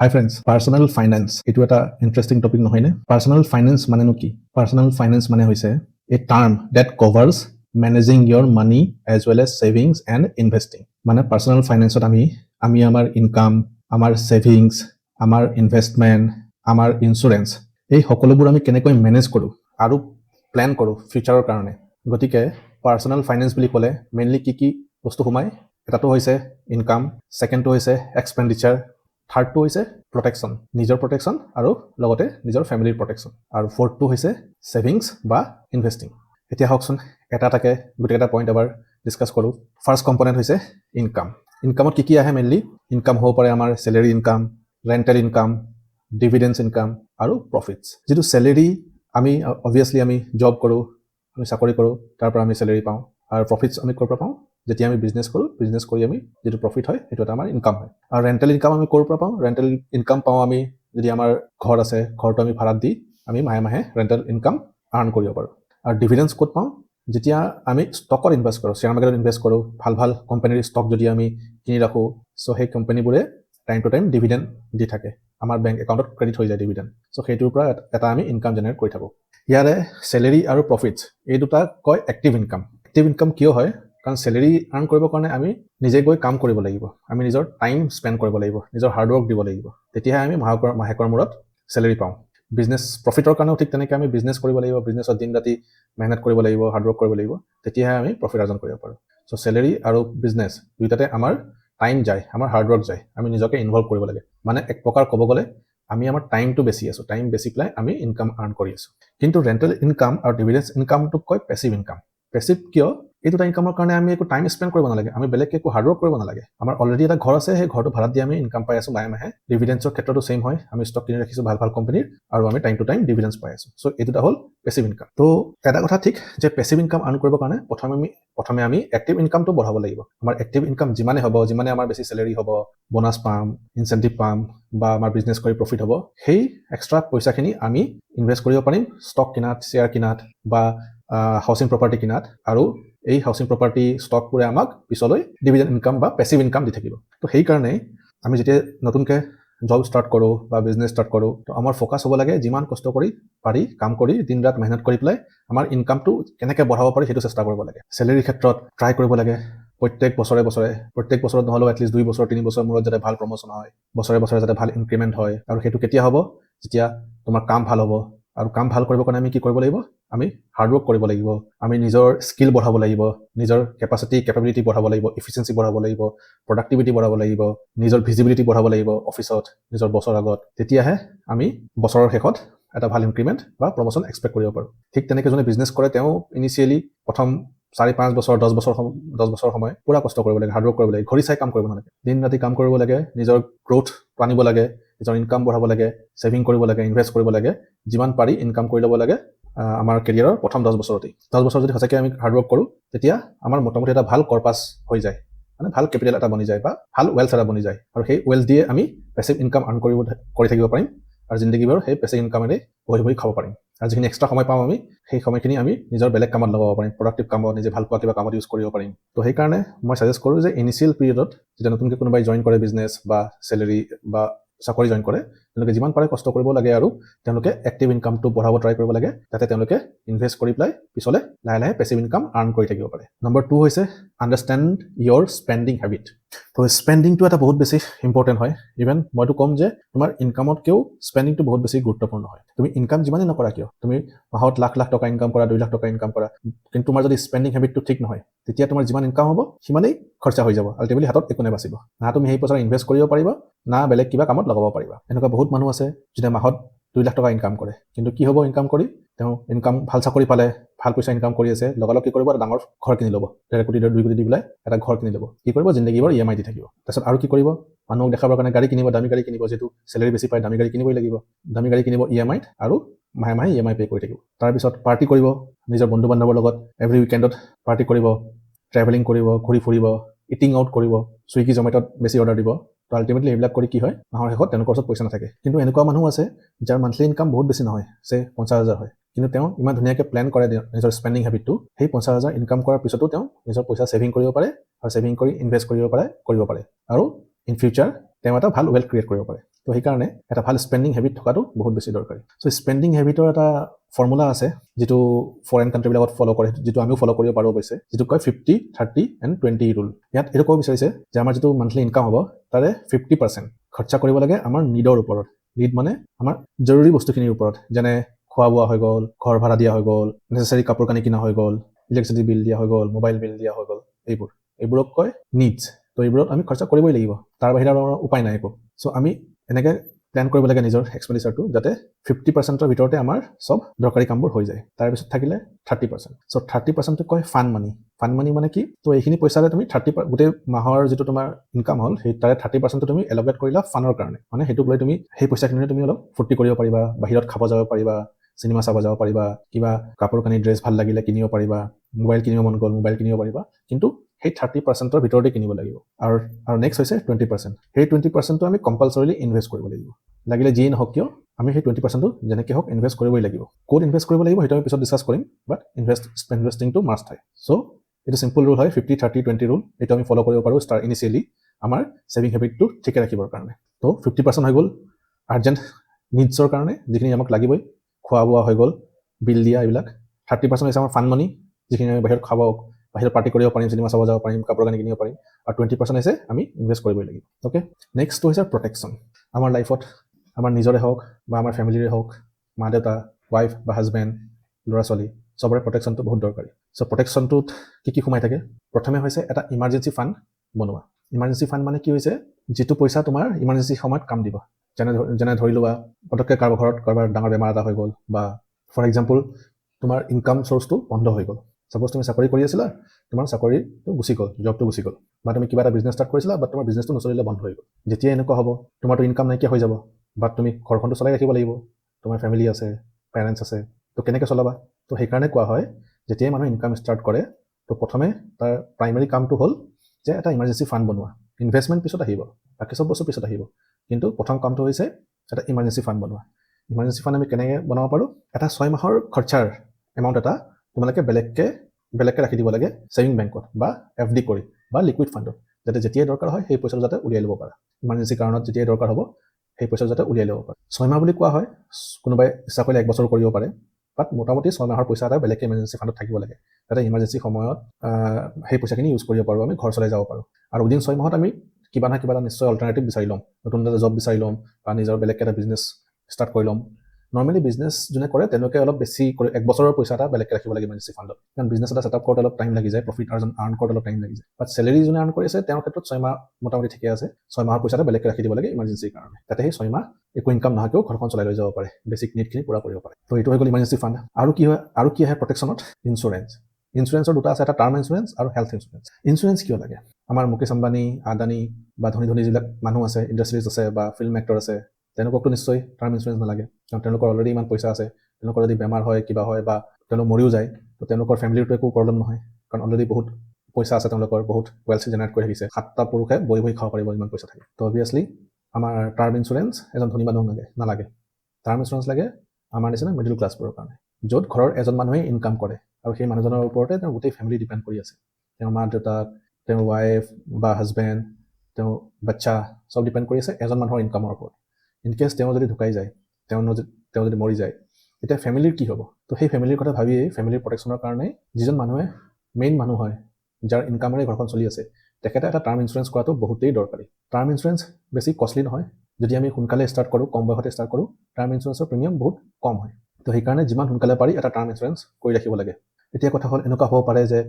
হাই friends personal finance এইটো এটা interesting topic নহয়নে পাৰ্চনেল ফাইনেন্স মানেনো কি? পাৰ্চনেল ফাইনেন্স মানে হৈছে a term that covers managing your money as well as savings and investing মানে পাৰ্চনেল ফাইনেন্সত আমি আমি আমাৰ ইনকাম আমাৰ ছেভিংছ আমাৰ ইনভেষ্টমেণ্ট আমাৰ ইঞ্চুৰেঞ্চ এই সকলোবোৰ আমি কেনেকৈ মেনেজ কৰোঁ আৰু প্লেন কৰোঁ ফিউচাৰৰ কাৰণে। গতিকে পাৰ্চনেল ফাইনেন্স বুলি ক'লে মেইনলি কি কি বস্তু সোমায়? এটাটো হৈছে ইনকাম ছেকেণ্ডটো হৈছে এক্সপেণ্ডিচাৰ থাৰ্ডটো হৈছে প্ৰটেকশ্যন নিজৰ প্ৰটেকশ্যন আৰু লগতে নিজৰ ফেমিলিৰ প্ৰটেকশ্যন আৰু ফ'ৰ্থটো হৈছে ছেভিংছ বা ইনভেষ্টিং এতিয়া হওকচোন এটা এটাকৈ গোটেইকেইটা পইণ্ট এবাৰ ডিছকাছ কৰোঁ। ফাৰ্ষ্ট কম্পনেণ্ট হৈছে ইনকাম ইনকামত কি কি আহে মেইনলি ইনকাম হ'ব পাৰে আমাৰ salary income rental income dividends income আৰু প্ৰফিটছ যিটো চেলেৰী আমি অভিয়াছলি আমি জব কৰোঁ আমি চাকৰি কৰোঁ তাৰ পৰা আমি চেলেৰী পাওঁ। আৰু প্ৰফিটছ আমি ক'ৰ পৰা পাওঁ? যেতিয়া আমি বিজনেছ কৰোঁ বিজনেছ কৰি আমি যিটো প্ৰফিট হয় সেইটো এটা আমাৰ ইনকাম হয়। আৰু ৰেণ্টেল ইনকাম আমি ক'ৰ পৰা পাওঁ? ৰেণ্টেল ইনকাম পাওঁ আমি যদি আমাৰ ঘৰ আছে ঘৰটো আমি ভাড়াত দি আমি মাহে মাহে ৰেণ্টেল ইনকাম আৰ্ণ কৰিব পাৰোঁ। আৰু ডিভিডেঞ্চ ক'ত পাওঁ? যেতিয়া আমি ষ্টকত ইনভেষ্ট কৰোঁ শ্বেয়াৰ মাৰ্কেটত ইনভেষ্ট কৰোঁ ভাল ভাল কোম্পানীৰ ষ্টক যদি আমি কিনি ৰাখোঁ চ' সেই কোম্পানীবোৰে টাইম টু টাইম ডিভিডেণ্ড দি থাকে। আমাৰ বেংক একাউণ্টত ক্ৰেডিট হৈ যায় ডিভিডেণ্ড চ' সেইটোৰ পৰা এটা আমি ইনকাম জেনেৰেট কৰি থাকোঁ। ইয়াৰে চেলেৰী আৰু প্ৰফিটছ এই দুটা কয় এক্টিভ ইনকাম এক্টিভ ইনকাম কিয় হয়? কাৰণ চেলেৰী আৰ্ণ কৰিবৰ কাৰণে আমি নিজে গৈ কাম কৰিব লাগিব। আমি নিজৰ টাইম স্পেণ্ড কৰিব লাগিব, নিজৰ হাৰ্ডৱৰ্ক দিব লাগিব। তেতিয়াহে আমি মাহেকৰ মাহেকৰ মূৰত চেলেৰী পাওঁ। বিজনেছ প্ৰফিটৰ কাৰণেও ঠিক তেনেকৈ আমি বিজনেছ কৰিব লাগিব বিজনেছত দিন ৰাতি মেহনত কৰিব লাগিব হাৰ্ডৱৰ্ক কৰিব লাগিব, তেতিয়াহে আমি প্ৰফিট অৰ্জন কৰিব পাৰোঁ। চ' চেলেৰী আৰু বিজনেছ দুয়োটাতে আমাৰ টাইম যায়, আমাৰ হাৰ্ডৱৰ্ক যায়। আমি নিজকে ইনভল্ভ কৰিব লাগে। মানে এক প্ৰকাৰ ক'ব গ'লে, আমি আমাৰ টাইমটো বেছি আছোঁ। টাইম বেছি পেলাই আমি ইনকাম আৰ্ণ কৰি আছোঁ। কিন্তু ৰেণ্টেল ইনকাম আৰু ডিভিডেঞ্চ ইনকামটোক কয় পেচিভ ইনকাম পেচিভ কিয়? এই দুটা ইনকামৰ কাৰণে আমি একো টাইম স্পেণ্ড কৰিব নালাগে আমি বেলেগকৈ একো হাৰ্ডৱৰ্ক কৰিব নালাগে। আমাৰ অলৰেডি এটা ঘৰ আছে সেই ঘৰটো ভাড়াত দি আমি ইনকাম পাই আছোঁ মাহে মাহে। ডিভিডেঞ্চৰ ক্ষেত্ৰতো ছেইম হয় আমি ষ্টক কিনি ৰাখিছোঁ ভাল ভাল কোম্পানীৰ আৰু আমি টাইম টু টাইম ডিভিডেঞ্চ পাই আছোঁ। চ' এই দুটা হ'ল পেচিভ ইনকাম ত' এটা কথা ঠিক যে পেচিভ ইনকাম আৰ্ণ কৰিবৰ কাৰণে প্ৰথমে আমি প্ৰথমে আমি এক্টিভ ইনকামটো বঢ়াব লাগিব। আমাৰ এক্টিভ ইনকাম যিমানে হ'ব যিমানে আমাৰ বেছি চেলেৰী হ'ব বনাছ পাম ইনচেণ্টিভ পাম বা আমাৰ বিজনেছ কৰি প্ৰফিট হ'ব সেই এক্সট্ৰা পইচাখিনি আমি ইনভেষ্ট কৰিব পাৰিম ষ্টক কিনাত শ্বেয়াৰ কিনাত বা হাউচিং প্ৰপাৰ্টি কিনাত আৰু এই হাউচিং প্ৰপাৰ্টি ষ্টকবোৰে আমাক পিছলৈ ডিভিডেণ্ড ইনকাম বা পেচিভ ইনকাম দি থাকিব। তো সেইকাৰণে আমি যেতিয়া নতুনকৈ জব ষ্টাৰ্ট কৰোঁ বা বিজনেছ ষ্টাৰ্ট কৰোঁ, তো আমাৰ ফ'কাছ হ'ব লাগে যিমান কষ্ট কৰি পাৰি কাম কৰি দিন ৰাত মেহনত কৰি পেলাই আমাৰ ইনকামটো কেনেকৈ বঢ়াব পাৰি সেইটো চেষ্টা কৰিব লাগে। চেলেৰীৰ ক্ষেত্ৰত ট্ৰাই কৰিব লাগে। প্ৰত্যেক বছৰে বছৰে, প্ৰত্যেক বছৰত নহ'লেও এটলিষ্ট দুই বছৰ, তিনি বছৰ মূৰত যাতে ভালো প্ৰমোশ্যন হয়, বছৰে বছৰে যাতে ভালো ইনক্ৰিমেণ্ট হয়, আৰু সেইটো কেতিয়া হ'ব? যেতিয়া তোমাৰ কাম ভালো হ'ব আৰু কাম ভাল কৰিবৰ কাৰণে আমি কি কৰিব লাগিব? আমি হাৰ্ডৱৰ্ক কৰিব লাগিব। আমি নিজৰ স্কিল বঢ়াব লাগিব নিজৰ কেপাচিটি কেপাবিলিটি বঢ়াব লাগিব ইফিচিয়েঞ্চি বঢ়াব লাগিব প্ৰডাক্টিভিটি বঢ়াব লাগিব নিজৰ ভিজিবিলিটি বঢ়াব লাগিব অফিচত নিজৰ বছৰ আগত। তেতিয়াহে আমি বছৰৰ শেষত এটা ভাল ইনক্ৰিমেণ্ট বা প্ৰমোশ্যন এক্সপেক্ট কৰিব পাৰোঁ। ঠিক তেনেকৈ যোনে বিজনেছ কৰে তেওঁ ইনিচিয়েলি প্ৰথম চাৰি পাঁচ বছৰ দহ বছৰ দহ বছৰ সময় পূৰা কষ্ট কৰিব লাগে হাৰ্ডৱৰ্ক কৰিব লাগে ঘড়ী চাই কাম কৰিব নালাগে। দিন ৰাতি কাম কৰিব লাগে নিজৰ গ্ৰ'থ আনিব লাগে নিজৰ ইনকাম বঢ়াব লাগে ছেভিং কৰিব লাগে ইনভেষ্ট কৰিব লাগে, যিমান পাৰি ইনকাম কৰি ল'ব লাগে আমাৰ কেৰিয়াৰৰ প্ৰথম দহ বছৰতেই। দহ বছৰ যদি সঁচাকৈ আমি হাৰ্ডৱৰ্ক কৰোঁ, তেতিয়া আমাৰ মোটামুটি এটা ভালো কৰ্পাছ হৈ যায়। মানে ভালো কেপিটেল এটা বনি যায় বা ভালো ৱেলথ এটা বনি যায়। আৰু সেই ৱেলথ দিয়ে আমি পেচিভ ইনকাম আৰ্ণ কৰিব, কৰি থাকিব পাৰিম। আৰু জিন্দগীভৰ সেই পেচিভ ইনকামেৰে বহি বহি খাব পাৰিম। আৰু যিখিনি এক্সট্ৰা সময় পাওঁ আমি, সেই সময়খিনি আমি নিজৰ বেলেগ কামত লগাব পাৰিম। প্ৰডাক্টিভ কামত, নিজে ভালো পোৱা কিবা কামত ইউজ কৰিব পাৰিম। তো সেইকাৰণে মই ছাজেষ্ট কৰোঁ যে ইনিচিয়েল পিৰিয়ডত যেতিয়া নতুনকৈ কোনোবাই জইন কৰে বিজনেছ বা চেলেৰী বা চাকৰি জইন কৰে তেওঁলোকে যিমান পাৰে কষ্ট কৰিব লাগে আৰু তেওঁলোকে এক্টিভ ইনকামটো বঢ়াব ট্ৰাই কৰিব লাগে যাতে তেওঁলোকে ইনভেষ্ট কৰি পেলাই পিছলৈ লাহে লাহে পেচিভ ইনকাম আৰ্ণ কৰি থাকিব পাৰে। নম্বৰ টু হৈছে আণ্ডাৰষ্টেণ্ড ইয়ৰ স্পেণ্ডিং হেবিট তো স্পেণ্ডিংটো এটা বহুত বেছি ইম্পৰ্টেণ্ট হয়। ইভেন মইতো ক'ম যে তোমাৰ ইনকামতকৈও স্পেণ্ডিংটো বহুত বেছি গুৰুত্বপূৰ্ণ হয়। তুমি ইনকাম যিমানেই নকৰা কিয়? তুমি মাহত লাখ লাখ টকা ইনকাম কৰা দুই লাখ টকা ইনকাম কৰা কিন্তু তোমাৰ যদি স্পেণ্ডিং হেবিটটো ঠিক নহয় তেতিয়া তোমাৰ যিমান ইনকাম হ'ব সিমানেই খৰচা হৈ যাব। আল্টিমেটলি হাতত একো নাবাচিব। না তুমি সেই পইচা ইনভেষ্ট কৰিব পাৰিবা না বেলেগ কিবা কামত লগাব পাৰিবা। এনেকুৱা মানুহ আছে যোনে মাহত দুই লাখ টকা ইনকাম কৰে। কিন্তু কি হ'ব ইনকাম কৰি? তেওঁ ইনকাম ভাল চাকৰি পালে ভাল পইচা ইনকাম কৰি আছে লগালগ কি কৰিব? এটা ডাঙৰ ঘৰ কিনি ল'ব। ডেৰ কোটি দুই কোটি দি পেলাই এটা ঘৰ কিনি ল'ব। কি কৰিব? জিন্দগীবোৰ ই এম আই দি থাকিব। তাৰপিছত আৰু কি কৰিব? মানুহক দেখাবৰ কাৰণে গাড়ী কিনিব দামী গাড়ী কিনিব যিহেতু চেলেৰী বেছি পায় দামী গাড়ী কিনিবই লাগিব। দামী গাড়ী কিনিব ই এম আইত আৰু মাহে মাহে ই এম আই পে' কৰি থাকিব। তাৰপিছত পাৰ্টি কৰিব নিজৰ বন্ধু বান্ধৱৰ লগত এভৰি উইকেণ্ডত পাৰ্টি কৰিব ট্ৰেভেলিং কৰিব ঘূৰি ফুৰিব ইটিং আউট কৰিব ছুইগি জমেটত বেছি অৰ্ডাৰ দিব। তো আল্টিমেটলি এইবিলাক কৰি কি হয়? মাহৰ শেষত তেওঁলোকৰ ওচৰত পইচা নাথাকে। কিন্তু এনেকুৱা মানুহ আছে যাৰ মান্থলি ইনকাম বহুত বেছি নহয় যে পঞ্চাছ হাজাৰ হয়। কিন্তু তেওঁ ইমান ধুনীয়াকৈ প্লেন কৰে নিজৰ স্পেণ্ডিং হেবিটটো সেই পঞ্চাছ হাজাৰ ইনকাম কৰাৰ পিছতো তেওঁ নিজৰ পইচা ছেভিং কৰিব পাৰে আৰু ছেভিং কৰি ইনভেষ্ট কৰিব পাৰে কৰিব পাৰে। আৰু ইন ফিউচাৰ তেওঁ এটা ভাল ৱেল্থ ক্ৰিয়েট কৰিব পাৰে। তো সেইকাৰণে এটা ভাল স্পেণ্ডিং হেবিট থকাটো বহুত বেছি দৰকাৰী। চ' স্পেণ্ডিং হেবিটৰ এটা ফৰ্মুলা আছে যিটো ফৰেইন কাণ্ট্ৰিবিলাকত ফ'ল' কৰে যিটো আমিও ফ'ল' কৰিব পাৰোঁ অৱশ্যে যিটো কয় fifty thirty and twenty rule ইয়াত এইটো ক'ব বিচাৰিছে যে আমাৰ যিটো মান্থলি ইনকাম হ'ব তাৰে ফিফটি পাৰ্চেণ্ট খৰচা কৰিব লাগে আমাৰ নিডৰ ওপৰত। নিড মানে আমাৰ জৰুৰী বস্তুখিনিৰ ওপৰত যেনে খোৱা বোৱা হৈ গ'ল ঘৰ ভাড়া দিয়া হৈ গ'ল নেচেচাৰী কাপোৰ কানি কিনা হৈ গ'ল ইলেক্ট্ৰিচিটি বিল দিয়া হৈ গ'ল মোবাইল বিল দিয়া হৈ গ'ল এইবোৰ। এইবোৰক কয় নিডছ তো এইবোৰত আমি খৰচা কৰিবই লাগিব। তাৰ বাহিৰে আৰু আমাৰ উপায় নাই একো। চ' আমি এনেকৈ প্লেন কৰিব লাগে নিজৰ এক্সপেণ্ডিচাৰটো যাতে ফিফটি পাৰ্চেণ্টৰ ভিতৰতে আমাৰ চব দৰকাৰী কামবোৰ হৈ যায়। তাৰপিছত থাকিলে থাৰ্টি পাৰ্চেণ্ট চ' থাৰ্টি পাৰ্চেণ্টটো কয় ফান মানি ফান মানি মানে কি? তো এইখিনি পইচাৰে তুমি থাৰ্টি গোটেই মাহৰ যিটো তোমাৰ ইনকাম হ'ল সেই তাৰে থাৰ্টি পাৰ্চেণ্টটো তুমি এল'কেট কৰিলা ফানৰ কাৰণে। মানে সেইটোক লৈ তুমি সেই পইচাখিনি তুমি অলপ ফূৰ্তি কৰিব পাৰিবা বাহিৰত খাব যাব পাৰিবা চিনেমা চাব যাব পাৰিবা কিবা কাপোৰ কানি ড্ৰেছ ভাল লাগিলে কিনিব পাৰিবা মোবাইল কিনিব মন গ'ল মোবাইল কিনিব পাৰিবা। কিন্তু সেই থাৰ্টি পাৰ্চেণ্টৰ ভিতৰতে কিনিব লাগিব। আৰু আৰু নেক্সট হৈছে টুৱেণ্টি পাৰ্চেণ্ট সেই টুৱেণ্টি পাৰ্চেণ্টটো আমি কম্পালচৰিলি ইনভেষ্ট কৰিব লাগিব। লাগিলে যিয়ে নহওক কিয় আমি সেই টুৱেণ্টি পাৰ্চেণ্টটো যেনেকৈ হওক ইনভেষ্ট কৰিবই লাগিব। ক'ত ইনভেষ্ট কৰিব লাগিব সেইটো আমি পিছত ডিছকাছ কৰিম বাট ইনভেষ্ট ইনভেষ্টিংটো মাষ্ট হয়। চ' এইটো চিম্পল ৰুল হয় ফিফটি থাৰ্টি টুৱেণ্টি ৰুল এইটো আমি ফ'ল' কৰিব পাৰোঁ ষ্টাৰ ইনিচিয়েলি আমাৰ ছেভিং হেবিটটো ঠিকে ৰাখিবৰ কাৰণে। ত' ফিফটি পাৰ্চেণ্ট হৈ গ'ল। আৰ্জেণ্ট নিডছৰ কাৰণে যিখিনি আমাক লাগিবই খোৱা বোৱা হৈ গ'ল বিল দিয়া এইবিলাক। থাৰ্টি পাৰ্চেণ্ট হৈছে আমাৰ ফান মানি যিখিনি আমি বাহিৰত খাব বাহিৰত পাৰ্টি কৰিব পাৰিম চিনেমা চাব যাব পাৰিম কাপোৰ কানি কিনিব পাৰিম আৰু টুৱেণ্টি পাৰ্চেণ্ট হৈছে আমি ইনভেষ্ট কৰিবই লাগিব অ'কে নেক্সটটো হৈছে প্ৰটেকশ্যন আমাৰ লাইফত আমাৰ নিজৰে হওক বা আমাৰ ফেমিলিৰে হওক মা দেউতা ৱাইফ বা হাজবেণ্ড ল'ৰা ছোৱালী চবৰে প্ৰটেকশ্যনটো বহুত দৰকাৰী। চ' প্ৰটেকশ্যনটোত কি কি সোমাই থাকে? প্ৰথমে হৈছে এটা ইমাৰ্জেঞ্চি ফাণ্ড বনোৱা। ইমাৰ্জেঞ্চি ফাণ্ড মানে কি হৈছে? যিটো পইচা তোমাৰ ইমাৰ্জেঞ্চি সময়ত কাম দিব। যেনে যেনে ধৰি লোৱা পটককৈ কাৰোবাৰ ঘৰত কাৰোবাৰ ডাঙৰ বেমাৰ এটা হৈ গ'ল বা ফৰ এক্সাম্পল তোমাৰ ইনকাম চ'ৰ্চটো বন্ধ হৈ গ'ল। ছাপ'জ তুমি চাকৰি কৰি আছিলা তোমাৰ চাকৰিটো গুচি গ'ল জবটো গুচি গ'ল। বা তুমি কিবা এটা বিজনেছ ষ্টাৰ্ট কৰিছিলা বাট তোমাৰ বিজনেছটো নচলিলে বন্ধ হৈ গ'ল। যেতিয়া এনেকুৱা হ'ব তোমাৰতো ইনকাম নাইকিয়া হৈ যাব বাট তুমি ঘৰখনটো চলাই ৰাখিব লাগিব। তোমাৰ ফেমিলি আছে পেৰেণ্টছ আছে তো কেনেকৈ চলাবা? তো সেইকাৰণে কোৱা হয় যেতিয়াই মানুহে ইনকাম ষ্টাৰ্ট কৰে তো প্ৰথমে তাৰ প্ৰাইমেৰী কামটো হ'ল যে এটা ইমাৰ্জেঞ্চি ফাণ্ড বনোৱা। ইনভেষ্টমেণ্ট পিছত আহিব বাকী চব বস্তু পিছত আহিব। কিন্তু প্ৰথম কামটো হৈছে এটা ইমাৰ্জেঞ্চি ফাণ্ড বনোৱা। ইমাৰ্জেঞ্চি ফাণ্ড আমি কেনেকৈ বনাব পাৰোঁ? এটা ছয় মাহৰ খৰচাৰ এমাউণ্ট এটা তোমালোকে বেলেগকৈ বেলেগকৈ ৰাখি দিব লাগে ছেভিং বেংকত বা এফ ডি কৰি বা লিকুইড ফাণ্ডত যাতে যেতিয়াই দৰকাৰ হয় সেই পইচাটো যাতে উলিয়াই ল'ব পাৰা। ইমাৰ্জেঞ্চি কাৰণত যেতিয়াই দৰকাৰ হ'ব সেই পইচাটো যাতে উলিয়াই ল'ব পাৰা। ছয়মাহ বুলি কোৱা হয় কোনোবাই ইচ্ছা কৰিলে এক বছৰ কৰিব পাৰে বাট মোটামুটি ছয় মাহৰ পইচা এটা বেলেগকৈ ইমাৰ্জেঞ্চি ফাণ্ডত থাকিব লাগে। যাতে ইমাৰ্জেঞ্চি সময়ত সেই পইচাখিনি ইউজ কৰিব পাৰোঁ আমি ঘৰ চলাই যাব পাৰোঁ। আৰু উইদিন ছয় মাহত আমি কিবা নহয় কিবা এটা নিশ্চয় অল্টাৰনেটিভ বিচাৰি ল'ম। নতুন এটা জব বিচাৰি ল'ম বা নিজৰ বেলেগকৈ এটা বিজনেছ ষ্টাৰ্ট কৰি ল'ম। নৰ্মেলি বিজনেছ যোনে কৰে তেওঁলোকে অলপ বেছি কৰি এক বছৰৰ পইচা এটা বেলেগকৈ ৰাখিব লাগে ইমাৰ্জেঞ্চি ফাণ্ডত কাৰণ বিজনেছ এটা ছেটআপ কৰোঁতে অলপ টাইম লাগি যায় প্ৰফিট আৰ্জন আৰ্ণ কৰোঁতে অলপ টাইম লাগি যায়। বাট চেলেৰি যোনে আৰ্ণ কৰি আছে তেওঁৰ ক্ষেত্ৰত ছয় মাহ মোটামুটি ঠিকে আছে। ছয় মাহৰ পইচা এটা বেলেগকৈ ৰাখি দিব লাগে ইমাৰ্জেঞ্চিৰ কাৰণে। যাতে সেই ছয় মাহ একো ইনকাম নোহোৱাকৈও ঘৰখন চলাই লৈ যাব পাৰে। বেছিক নিডখিনি পূৰা কৰিব পাৰে। তো এইটো হৈ গ'ল ইমাৰ্জেঞ্চি ফাণ্ড আৰু কি হয় আৰু কি আহে প্ৰটেকশ্যনত ইঞ্চুৰেঞ্চ ইঞ্চুৰেঞ্চৰ দুটা আছে এটা টাৰ্ম ইঞ্চুৰেঞ্চ আৰু হেল্থ ইঞ্চুৰেঞ্চ ইঞ্চুৰেঞ্চ কিয় লাগে? আমাৰ মুকেশ আম্বানী আদানী বা ধনী ধনী যিবিলাক মানুহ আছে ইণ্ডাষ্ট্ৰিজ আছে বা ফিল্ম এক্টৰ আছে তেওঁলোককতো নিশ্চয় টাৰ্ম ইঞ্চুৰেঞ্চ নালাগে। কাৰণ তেওঁলোকৰ অলৰেডি ইমান পইচা আছে তেওঁলোকৰ যদি বেমাৰ হয় কিবা হয় বা তেওঁলোক মৰিও যায় তো তেওঁলোকৰ ফেমিলিটো একো প্ৰব্লেম নহয়। কাৰণ অলৰেডি বহুত পইচা আছে তেওঁলোকৰ বহুত ৱেলথ জেনেৰেট কৰি থাকিছে সাতটা পুৰুষে বহি বহি খাব পাৰিব ইমান পইচা থাকে। তো অভিয়াছলি আমাৰ টাৰ্ম ইঞ্চুৰেঞ্চ এজন ধনী মানুহক নালাগে নালাগে। টাৰ্ম ইঞ্চুৰেঞ্চ লাগে আমাৰ নিচিনা মিডিল ক্লাছবোৰৰ কাৰণে য'ত ঘৰৰ এজন মানুহে ইনকাম কৰে আৰু সেই মানুহজনৰ ওপৰতে তেওঁৰ গোটেই ফেমিলি ডিপেণ্ড কৰি আছে। তেওঁৰ মা দেউতাক তেওঁৰ ৱাইফ বা হাজবেণ্ড তেওঁ বাচ্চা চব ডিপেণ্ড কৰি আছে এজন মানুহৰ ইনকামৰ ওপৰত। ইন কেছ তেওঁ যদি ঢুকাই যায় তেওঁ তেওঁ যদি মৰি যায় তেতিয়া ফেমিলিৰ কি হ'ব? তো সেই ফেমিলিৰ কথা ভাবিয়েই ফেমিলিৰ প্ৰটেকশ্যনৰ কাৰণে যিজন মানুহে মেইন মানুহ হয় যাৰ ইনকামেৰে ঘৰখন চলি আছে তেখেতে এটা টাৰ্ম ইঞ্চুৰেঞ্চ কৰাটো বহুতেই দৰকাৰী। টাৰ্ম ইঞ্চুৰেঞ্চ বেছি কষ্টলি নহয়। যদি আমি সোনকালে ষ্টাৰ্ট কৰোঁ কম বয়সতে ষ্টাৰ্ট কৰোঁ টাৰ্ম ইঞ্চুৰেঞ্চৰ প্ৰিমিয়াম বহুত কম হয়। তো সেইকাৰণে যিমান সোনকালে পাৰি এটা টাৰ্ম ইঞ্চুৰেঞ্চ কৰি ৰাখিব লাগে। এতিয়া কথা হ'ল এনেকুৱা হ'ব পাৰে যে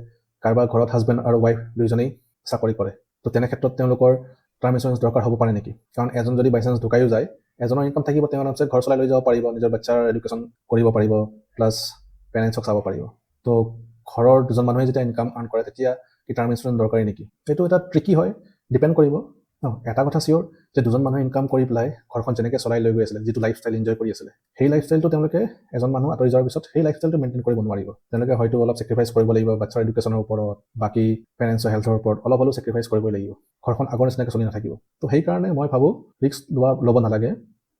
কাৰোবাৰ ঘৰত হাজবেণ্ড আৰু ৱাইফ দুয়োজনেই চাকৰি কৰে। তো তেনে ক্ষেত্ৰত তেওঁলোকৰ টাৰ্ম ইঞ্চুৰেঞ্চ দৰকাৰ হ'ব পাৰে নেকি? কাৰণ এজন যদি বাই চান্স ঢুকাইও যায় এজনৰ ইনকাম থাকিব তেওঁ আৰামছে ঘৰ চলাই লৈ যাব পাৰিব নিজৰ বাচ্চাৰ এডুকেশ্যন কৰিব পাৰিব প্লাছ পেৰেণ্টছক চাব পাৰিব। তো ঘৰৰ দুজন মানুহে যেতিয়া ইনকাম আৰ্ণ কৰে তেতিয়া কি টাৰ্ম ইঞ্চুৰেঞ্চ দৰকাৰী নেকি? সেইটো এটা ট্ৰিকি হয় ডিপেণ্ড কৰিব। ন এটা কথা চিয়'ৰ যে দুজন মানুহে ইনকাম কৰি পেলাই ঘৰখন যেনেকৈ চলাই লৈ গৈ আছিলে যিটো লাইফষ্টাইল এনজয় কৰি আছিলে সেই লাইফষ্টাইলটো তেওঁলোকে এজন মানুহ আঁতৰি যোৱাৰ পিছত সেই লাইফষ্টাইলটো মেইনটেইন কৰিব নোৱাৰিব। তেওঁলোকে হয়তো অলপ চেক্ৰিফাইচ কৰিব লাগিব বাচ্চাৰ এডুকেশ্যনৰ ওপৰত বাকী পেৰেণ্টছৰ হেল্থৰ ওপৰত অলপ হ'লেও চেক্ৰিফাইচ কৰিবই লাগিব। ঘৰখন আগৰ নিচিনাকৈ চলি নাথাকিব। তো সেইকাৰণে মই ভাবোঁ ৰিস্ক লোৱা ল'ব নালাগে।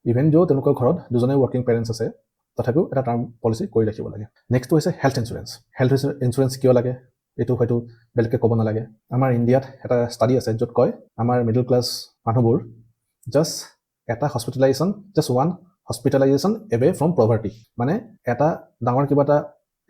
ইভেন য'ত তেওঁলোকৰ ঘৰত দুজনে ৱৰ্কিং পেৰেণ্টছ আছে তথাপিও এটা টাৰ্ম পলিচি কৰি ৰাখিব লাগে। নেক্সটটো হৈছে হেল্থ ইঞ্চুৰেঞ্চ হেল্থ ইঞ্চুৰেঞ্চ কিয় লাগে? এইটো হয়তো বেলেগকৈ ক'ব নালাগে। আমাৰ ইণ্ডিয়াত এটা ষ্টাডি আছে য'ত কয় আমাৰ মিডল ক্লাছ মানুহবোৰ জাষ্ট এটা hospitalization just one hospitalization away from poverty মানে এটা ডাঙৰ কিবা এটা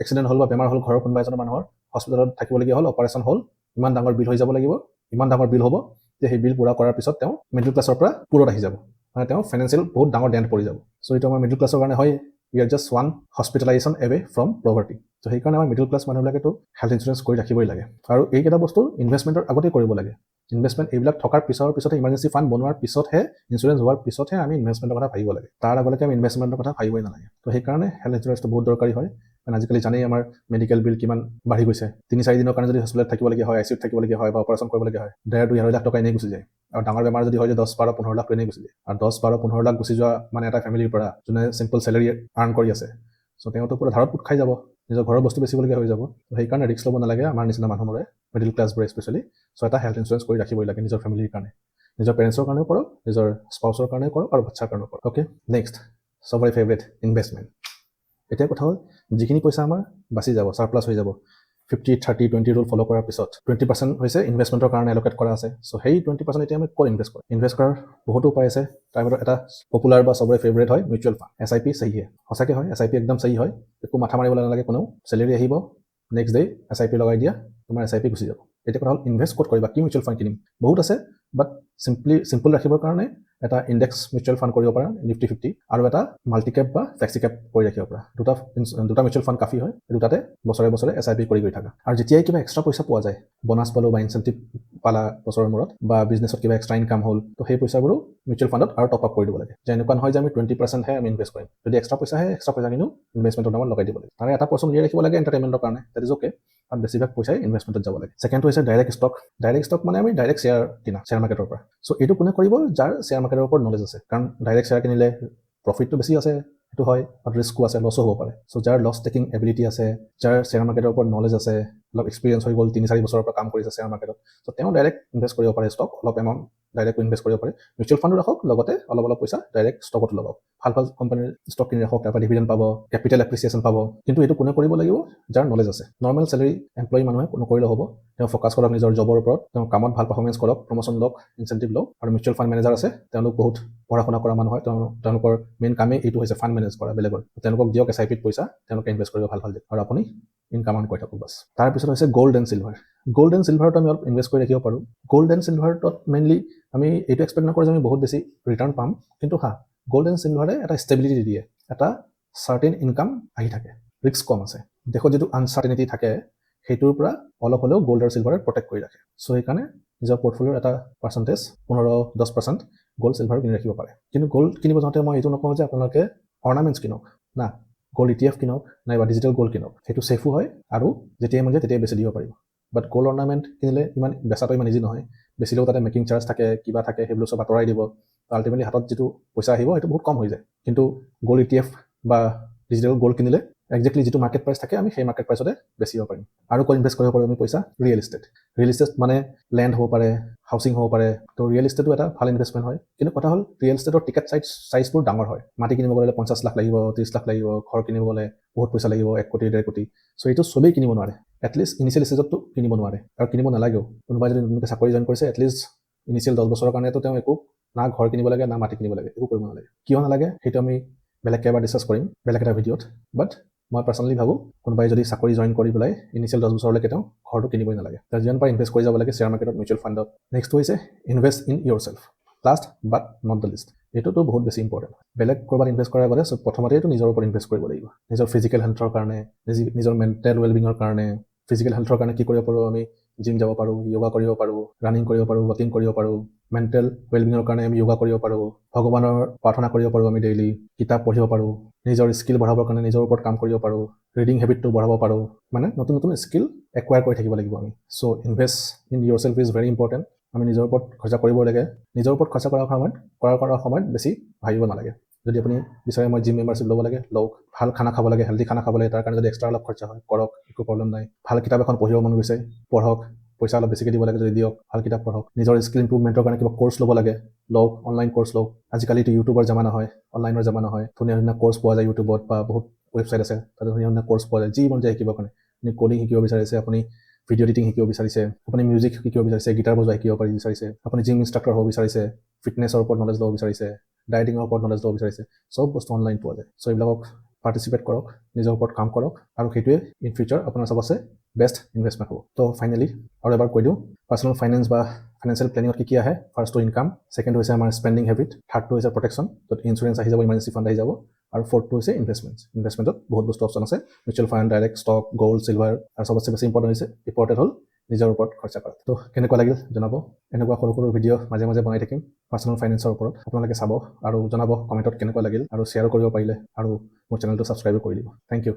এক্সিডেণ্ট হ'ল বা বেমাৰ হ'ল ঘৰৰ কোনোবা এজনৰ মানুহৰ হস্পিটেলত থাকিবলগীয়া হ'ল অপাৰেশ্যন হ'ল ইমান ডাঙৰ বিল হৈ যাব লাগিব ইমান ডাঙৰ বিল হ'ব যে সেই বিল পূৰা কৰাৰ পিছত তেওঁ মিডল ক্লাছৰ পৰা পূৰত আহি যাব। মানে তেওঁ ফাইনেন্সিয়েল বহুত ডাঙৰ ডেণ্ট পৰি যাব। চ' এইটো আমাৰ মিডল ক্লাছৰ কাৰণে হয় we are just one hospitalization away from poverty so' সেইকাৰণে আমাৰ মিডল ক্লাছ মানুহবিলাকেতো হেল্থ ইঞ্চুৰেঞ্চ কৰি ৰাখিবই লাগে। আৰু এইকেইটা বস্তু ইনভেষ্টমেণ্টৰ আগতেই কৰিব লাগে। ইনভেষ্টমেণ্ট এইবিলাক থকাৰ পিছৰ পিছতে ইমাৰ্জেঞ্চি ফাণ্ড বনোৱাৰ পিছতহে ইঞ্চুৰেঞ্চ হোৱাৰ পিছতহে আমি ইনভেষ্টমেণ্টৰ কথা ভাবিব লাগে। তাৰ আগলৈকে আমি ইনভেষ্টমেণ্টৰ কথা ভাবিবই নালাগে। তো সেইকাৰণে হেল্থ ইঞ্চুৰেঞ্চটো বহুত দৰকাৰী হয়। কাৰণ আজিকালি জানেই আমাৰ মেডিকেল বিল কিমান বাঢ়ি গৈছে। তিনি চাৰি দিনৰ কাৰণে যদি হস্পিটেলত থাকিবলগীয়া হয় আই চিউত থাকিবলগীয়া হয় বা অপাৰেশ্যন কৰিবলগীয়া হয় ডেৰ দুই আঢ়ৈ লাখ টকা এনেই গুচি যায়। আৰু ডাঙৰ বেমাৰ যদি হয় যে দহ বাৰ পোন্ধৰ লাখ এনেই গুচি যায়। আৰু দহ বাৰ পোন্ধৰ লাখ গুচি যোৱা মানে এটা ফেমিলিৰ পৰা যোনে চিম্পল চেলেৰি আৰ্ণ কৰি আছে। চ' তেওঁতো পুৰা ধাৰত খাই যাব। নিজৰ ঘৰৰ বস্তু বেচিবলগীয়া হৈ যাব। ত' সেইকাৰণে ৰিস্ক ল'ব নালাগে আমাৰ নিচিনা মানুহবোৰে মিডিল ক্লাছবোৰে স্পেচিয়েলি চ' এটা হেল্থ ইঞ্চুৰেঞ্চ কৰি ৰাখিবই লাগে নিজৰ ফেমিলিৰ কাৰণে। নিজৰ পেৰেণ্টছৰ কাৰণেও কৰক নিজৰ স্পাউচৰ কাৰণেও কৰক আৰু বাচ্ছাৰ কাৰণেও কৰক। অ'কে নেক্সট চবৰে ফেভৰেট ইনভেষ্টমেণ্ট এতিয়া কথা হ'ল যিখিনি পইচা আমাৰ বাচি যাব ছাৰপ্লাছ হৈ যাব fifty thirty twenty rule follow' কৰাৰ পিছত টুৱেণ্টি পাৰ্চেণ্ট হৈছে ইনভেষ্টমেণ্টৰ কাৰণে এল'কেট কৰা আছে। চ' সেই টুৱেণ্টি পাৰ্চেণ্ট এতিয়া আমি ক'ত ইনভেষ্ট কৰোঁ ইনভেষ্ট কৰাৰ বহুতো উপায় আছে। তাৰ ভিতৰত এটা পপুলাৰ বা চবৰে ফেভৰেট হয় mutual fund S I P চাহিয়ে সঁচাকৈ হয় এছ আই পি একদম চাহি হয়। একো মাথা মাৰিব নালাগে কোনেও। চেলেৰি আহিব next day S I P লগাই দিয়া তোমাৰ এছ আই পি গুচি যাব। এতিয়া কথা হ'ল ইনভেষ্ট ক'ত কৰিবা? কি মিউচুৱেল ফাণ্ড কিনিম? বহুত আছে বাট চিম্পলি চিম্পল ৰাখিবৰ কাৰণে এটা ইণ্ডেক্স মিউচুৱেল ফাণ্ড কৰিব পাৰা নিফটি ফিফটি আৰু এটা মাল্টি কেপ বা ফ্লেক্সি কেপ কৰি ৰাখিব পাৰা। দুটা দুটা মিউচুৱেল ফাণ্ড কাফি হয় দুটাতে বছৰে বছৰে এছ আই পি কৰি গৈ থাকা। আৰু যেতিয়াই কিবা এক্সট্ৰা পইচা পোৱা যায় বনাছ পালোঁ বা ইনচেণ্টিভ পালা বছৰৰ মূৰত বা বিজনেছত কিবা এক্সট্ৰা ইনকাম হ'ল তো সেই পইচাবোৰো মিউচুৱেল ফাণ্ডত আৰু টপ আপ কৰি দিব লাগে। যে এনেকুৱা নহয় যে আমি টুৱেণ্টি পাৰ্চেণ্টহে আমি ইনভেষ্ট কৰিম। যদি এক্সট্ৰা পইচা আহে এক্সট্ৰা পইচাখিনিও ইনভেষ্টমেণ্টৰ নামত লগাই দিব লাগে। তাৰে এটা পাৰ্চেণ্ট উলিয়াই ৰাখিব লাগে এণ্টাৰটেইনমেণ্টৰ কাৰণে। দেট ইজ অ'কে কাৰণ বেছিভাগ পইচাই ইনভেষ্টমেণ্টত যাব লাগে। ছেকেণ্ডটো হৈছে ডাইৰেক্ট ষ্টক ডাইৰেক্ট ষ্টক মানে আমি ডাইৰেক্ট শ্বেয়াৰ কিনা শ্বেয়াৰ মাৰ্কেটৰ পৰা। চ' এইটো কোনে কৰিব? যাৰ শ্বেয়াৰ মাৰ্কেটৰ ওপৰত নলেজ আছে। কাৰণ ডাইৰেক্ট শ্বেয়াৰ কিনিলে প্ৰফিটটো বেছি আছে সেইটো হয় বাট ৰিস্কো আছে লছো হ'ব পাৰে। চ' যাৰ লছ টেকিং এবিলিটি আছে যাৰ শ্বেয়াৰ মাৰ্কেটৰ ওপৰত নলেজ আছে অলপ এক্সপিৰিয়েঞ্চ হৈ গ'ল তিনি চাৰি বছৰৰ পৰা কাম কৰিছে শ্বেয়াৰ মাৰ্কেটত চ' তেওঁ ডাইৰেক্ট ইনভেষ্ট কৰিব পাৰে ষ্টক অলপ এমাউণ্ট ডাইৰেক্ট ইনভেষ্ট কৰিব পাৰে। মিউচুৱেল ফাণ্ডো ৰাখক লগতে অলপ অলপ পইচা ডাইৰেক্ট ষ্টকতো লগাওক। ভাল ভাল কোম্পানীৰ ষ্টক কিনি ৰাখক তাৰপৰা ডিভিডেণ্ড পাব কেপিটেল এপ্ৰিচিয়েশ্যন পাব। কিন্তু এইটো কোনে কৰিব লাগিব? যাৰ নলেজ আছে। নৰ্মেল চেলেৰি এমপ্লয়ী মানুহে নকৰিলে হ'ব। তেওঁ ফ'কাছ কৰক নিজৰ জবৰ ওপৰত। তেওঁ কামত ভাল পাৰফৰ্মেঞ্চ কৰক প্ৰমোশ্যন লওক ইনচেণ্টিভ লওক। আৰু মিউচুৱেল ফাণ্ড মেনেজাৰ আছে তেওঁলোক বহুত পঢ়া শুনা কৰা মানুহ হয়। তেওঁ তেওঁলোকৰ মেইন কামেই এইটো হৈছে ফাণ্ড মেনেজ কৰা বেলেগৰ। তেওঁলোকক দিয়ক এছ আই পিত পইচা তেওঁলোকে ইনভেষ্ট কৰিব ভাল ভাল দিয়ক আৰু আপুনি ইনকাম আৰ্ণ কৰি থাকক বাছ। তাৰপিছত হৈছে gold and silver gold and চিলভাৰত আমি অলপ ইনভেষ্ট কৰি ৰাখিব পাৰোঁ। গ'ল্ড এণ্ড চিলভাৰত মেইনলি আমি এইটো এক্সপেক্ট নকৰোঁ যে আমি বহুত বেছি ৰিটাৰ্ণ পাম। কিন্তু হা গ'ল্ড এণ্ড চিলভাৰে এটা ষ্টেবিলিটি দিয়ে। এটা চাৰ্টেইন ইনকাম আহি থাকে। ৰিস্ক কম আছে। দেশত যিটো আনচাৰ্টেনিটি থাকে সেইটোৰ পৰা অলপ হ'লেও গ'ল্ড আৰু চিলভাৰে প্ৰটেক্ট কৰি ৰাখে। চ' সেইকাৰণে নিজৰ পৰ্টফলিঅ'ৰ এটা পাৰ্চেণ্টেজ পোন্ধৰ দহ পাৰ্চেণ্ট গ'ল্ড চিলভাৰ কিনি ৰাখিব পাৰে। কিন্তু গ'ল্ড কিনিব যাওঁতে মই এইটো নকওঁ যে আপোনালোকে অৰ্নামেণ্টছ কিনক। না গ'ল্ড ই টি এফ কিনক নাইবা ডিজিটেল গ'ল্ড কিনক। সেইটো ছেফো হয় আৰু যেতিয়াই মন তেতিয়াই বেছি দিব পাৰিব। বাট গ'ল্ড অৰ্নামেণ্ট কিনিলে ইমান বেচাটো ইমান ইজি নহয়। বেচিলেও তাতে মেকিং চাৰ্জ থাকে কিবা থাকে সেইবোৰ চব আঁতৰাই দিব। আল্টিমেটলি হাতত যিটো পইচা আহিব সেইটো বহুত কম হৈ যায়। কিন্তু গ'ল্ড ই টি এফ বা ডিজিটেল গ'ল্ড কিনিলে একজেক্টলি যিটো মাৰ্কেট প্ৰাইচ থাকে আমি সেই মাৰ্কেট প্ৰাইচতে বেচিব পাৰিম। আৰু ক'ত ইনভেষ্ট কৰিব পাৰোঁ আমি পইচা ৰিয়েল ইষ্টেট ৰিয়েল ইষ্টেট মানে লেণ্ড হ'ব পাৰে হাউচিং হ'ব পাৰে। তো ৰিয়েল ইষ্টেটো এটা ভাল ইনভেষ্টমেণ্ট হয়। কিন্তু কথা হ'ল ৰিয়েল ইষ্টেটৰ টিকেট চাইজ চাইজবোৰ ডাঙৰ হয়। মাটি কিনিব গ'লে পঞ্চাছ লাখ লাগিব ত্ৰিছ লাখ লাগিব ঘৰ কিনিব গ'লে বহুত পইচা লাগিব এক কোটি ডেৰ কোটি। চ' এইটো চবেই কিনিব নোৱাৰে। এটলিষ্ট ইনিচিয়েল ষ্টেজততো কিনিব নোৱাৰে। আৰু কিনিব নালাগেও। কোনোবাই যদি নতুনকৈ চাকৰি জইন কৰিছে এটলিষ্ট ইনিচিয়েল দহ বছৰৰ কাৰণেতো তেওঁ একো না ঘৰ কিনিব লাগে না মাটি কিনিব লাগে একো কৰিব নালাগে। কিয় নালাগে? সেইটো আমি বেলেগকৈ এবাৰ ডিছকাছ কৰিম বেলেগ এটা ভিডিঅ'ত। বাট মই পাৰ্চনেলি ভাবোঁ কোনোবাই যদি চাকৰি জইন কৰি পেলাই ইনিচিয়েল দহ বছৰলৈকে তেওঁ ঘৰটো কিনিবই নালাগে। তাৰ যিমান পাৰে ইনভেষ্ট কৰি যাব লাগে শ্বেয়াৰ মাৰ্কেটত মিউচুৱেল ফাণ্ডত নেক্সট হৈছে invest in yourself last but not the least এইটোতো বহুত বেছি ইম্পৰ্টেণ্ট বেলেগ ক'ৰবাত ইনভেষ্ট কৰাৰ আগতে চ' প্ৰথমতেতো নিজৰ ওপৰত ইনভেষ্ট কৰিব লাগিব। নিজৰ ফিজিকেল হেল্থৰ কাৰণে নিজি- নিজৰ মেণ্টেল ৱেলবিঙৰ কাৰণে ফিজিকেল হেল্থৰ কাৰণে কি কৰিব পাৰোঁ আমি? জিম যাব পাৰোঁ য়োগা কৰিব পাৰোঁ ৰানিং কৰিব পাৰোঁ ৱাকিং কৰিব পাৰোঁ মেণ্টেল ৱেলবিঙৰ কাৰণে আমি য়োগা কৰিব পাৰোঁ ভগৱানৰ প্ৰাৰ্থনা কৰিব পাৰোঁ আমি ডেইলি কিতাপ পঢ়িব পাৰোঁ নিজৰ স্কিল বঢ়াবৰ কাৰণে নিজৰ ওপৰত কাম কৰিব পাৰোঁ ৰিডিং হেবিটটো বঢ়াব পাৰোঁ মানে নতুন নতুন স্কিল একুৱায়াৰ কৰি থাকিব লাগিব আমি। So' invest in yourself is very important আমি নিজৰ ওপৰত খৰচা কৰিব লাগে। নিজৰ ওপৰত খৰচা কৰাৰ সময়ত কৰাৰ কৰাৰ সময়ত বেছি ভাবিব নালাগে। যদি আপুনি বিচাৰে মই জিম মেম্বাৰশ্বিপ ল'ব লাগে লওক। ভাল খানা খাব লাগে হেল্ডি খানা খাব লাগে তাৰ কাৰণে যদি এক্সট্ৰা অলপ খৰচা হয় কৰক একো প্ৰব্লেম নাই। ভাল কিতাপ এখন পঢ়িব মন গৈছে পঢ়ক। পইচা অলপ বেছিকৈ দিব লাগে যদি দিয়ক ভাল কিতাপ পঢ়ক। নিজৰ স্কিল ইম্প্ৰুভমেণ্টৰ কাৰণে কিবা কৰ্চ ল'ব লাগে লওক অনলাইন কৰ্চ লওক। আজিকালিতো ইউটিউবৰ জামানা হয় অনলাইনৰ জামানা হয় ধুনীয়া ধুনীয়া কৰ্চ পোৱা যায় ইউটিউবত বা বহুত ৱেবছাইট আছে তাতে ধুনীয়া ধুনীয়া কৰ্চ পোৱা যায়। যি মন যায় শিকিবৰ কাৰণে। আপুনি ক'ডিং শিকিব বিচাৰিছে আপুনি ভিডিঅ' এডিটিং শিকিব বিচাৰিছে আপুনি মিউজিক শিকিব বিচাৰিছে গীটাৰ বজোৱা শিকিব পাৰি বিচাৰিছে। আপুনি জিম ইনষ্ট্ৰাক্টৰ হ'ব বিচাৰিছে ফিটনেছৰ ওপৰত নলেজ ল'ব বিচাৰিছে। ডায়েটিঙৰ ওপৰত নলেজ ল'ব বিচাৰিছে। চব বস্তু অনলাইন পোৱা যায়। চ' এইবিলাকক পাৰ্টিচিপেট কৰক নিজৰ ওপৰত কাম কৰক আৰু সেইটোৱে ইন ফিউচাৰ আপোনাৰ চবতছে বেষ্ট ইনভেষ্টমেণ্ট হ'ব। ত' ফাইনেলি আৰু এবাৰ কৈ দিওঁ পাৰ্চনেল ফাইনেন্স বা ফাইনেন্সিয়েল প্লেনিঙত কি কি আহে? ফাৰ্ষ্টটো ইনকাম ছেকেণ্ড হৈছে আমাৰ স্পেণ্ডিং হেবিট থাৰ্ডটো হৈছে প্ৰটেকশ্যন য'ত ইঞ্চুৰেঞ্চ আহি যাব ইমাৰ্জেঞ্চি ফাণ্ড আহি যাব আৰু ফ'ৰ্থটো হৈছে ইনভেষ্টমেণ্ট ইনভেষ্টমেণ্টত বহুত বস্তু অপশ্যন আছে mutual fund direct stock gold silver আৰু চবতছে বেছি ইম্পৰ্টেণ্ট হৈছে ইম্পৰ্টেণ্ট হ'ল নিজৰ ওপৰত খৰচা কৰা। ত' কেনেকুৱা লাগিল জনাব? এনেকুৱা সৰু সৰু ভিডিঅ' মাজে মাজে বনাই থাকিম। পাৰ্চনেল ফাইনেন্সৰ ওপৰত। আপোনালোকে চাব আৰু জনাব কমেণ্টত কেনেকুৱা লাগিল আৰু শ্বেয়াৰ কৰিব পাৰিলে আৰু মোৰ চেনেলটো ছাবস্ক্ৰাইবো কৰি দিব। Thank U